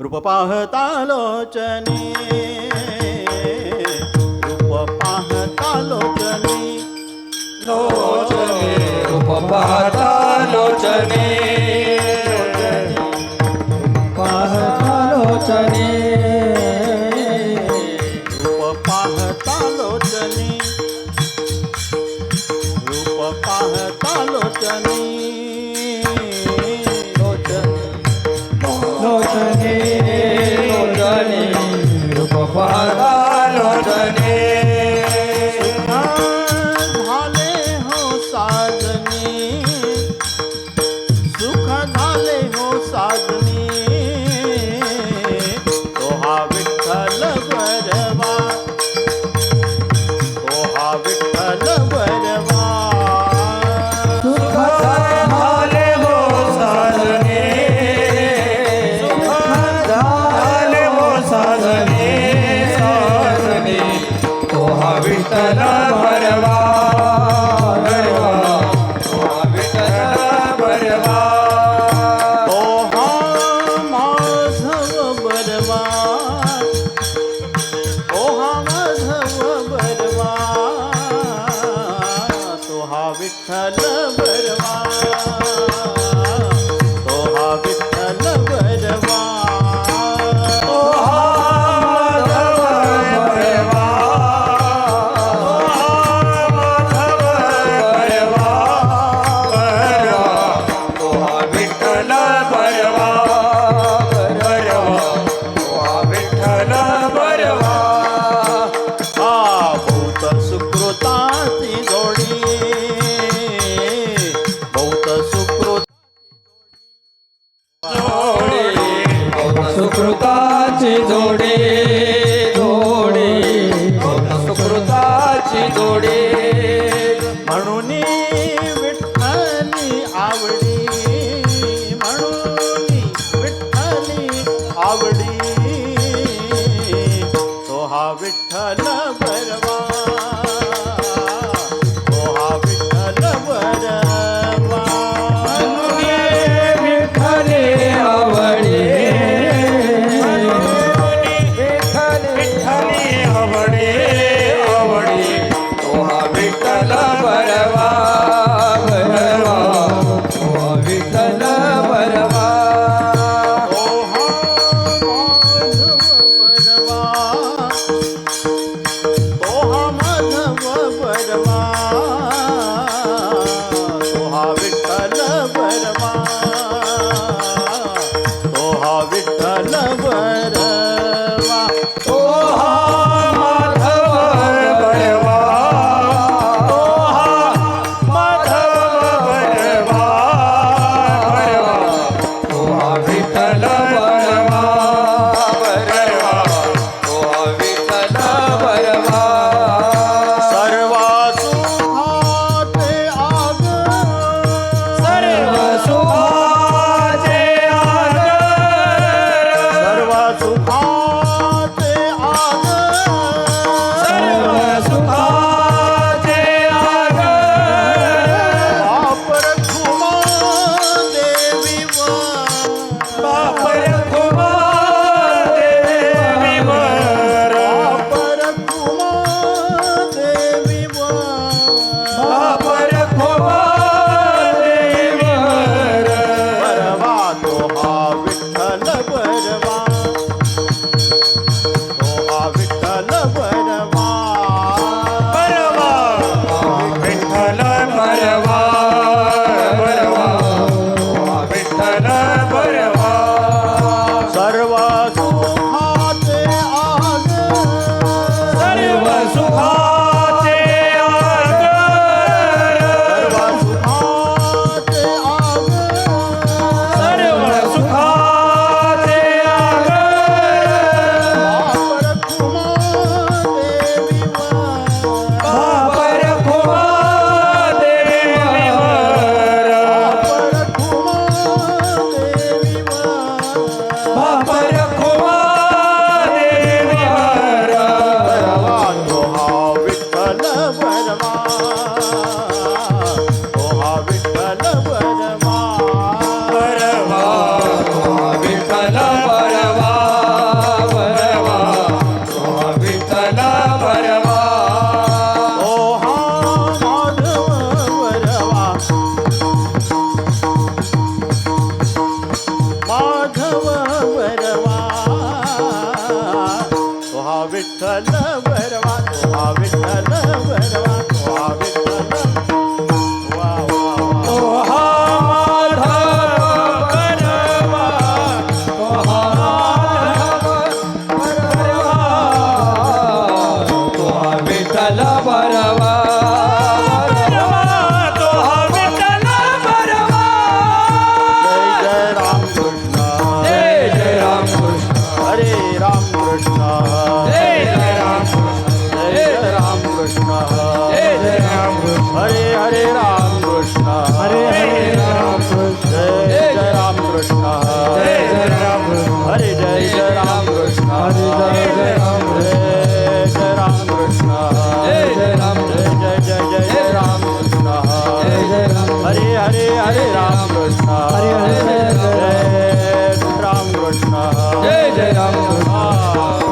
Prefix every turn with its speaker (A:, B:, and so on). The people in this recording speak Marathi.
A: रूप पाहता लोचने रूप पाहता लोचने
B: लोचने रूप पाहता लोचने पाहता लोचने
A: रूप पाहता रूप पाहता
B: ਵਿਠਲ ਬਰਵਾ
A: ਤੋਹਾ ਵਿਠਲ सुकृताची जोडे
B: जोडे. सुकृताची जोडे.
A: म्हणून विठ्ठली आवडी म्हणून विठ्ठली आवडी. तो हा विठ्ठल राम कृष्ण
B: जय राम जय राम
A: कृष्ण
B: जय राम
A: हरे हरे राम कृष्ण
B: हरे हरे राम कृष्ण
A: जय जय राम कृष्ण
B: जय जय राम कृष्ण
A: हरे जय जय राम कृष्ण
B: हरे जय जय राम
A: जय जय राम कृष्ण
B: जय जय राम
A: जय जय जय जय जय राम कृष्ण हरे हरे हरे राम कृष्ण
B: हरे हरे
A: जय राम कृष्ण
B: जय जय राम कृष्ण
A: Ah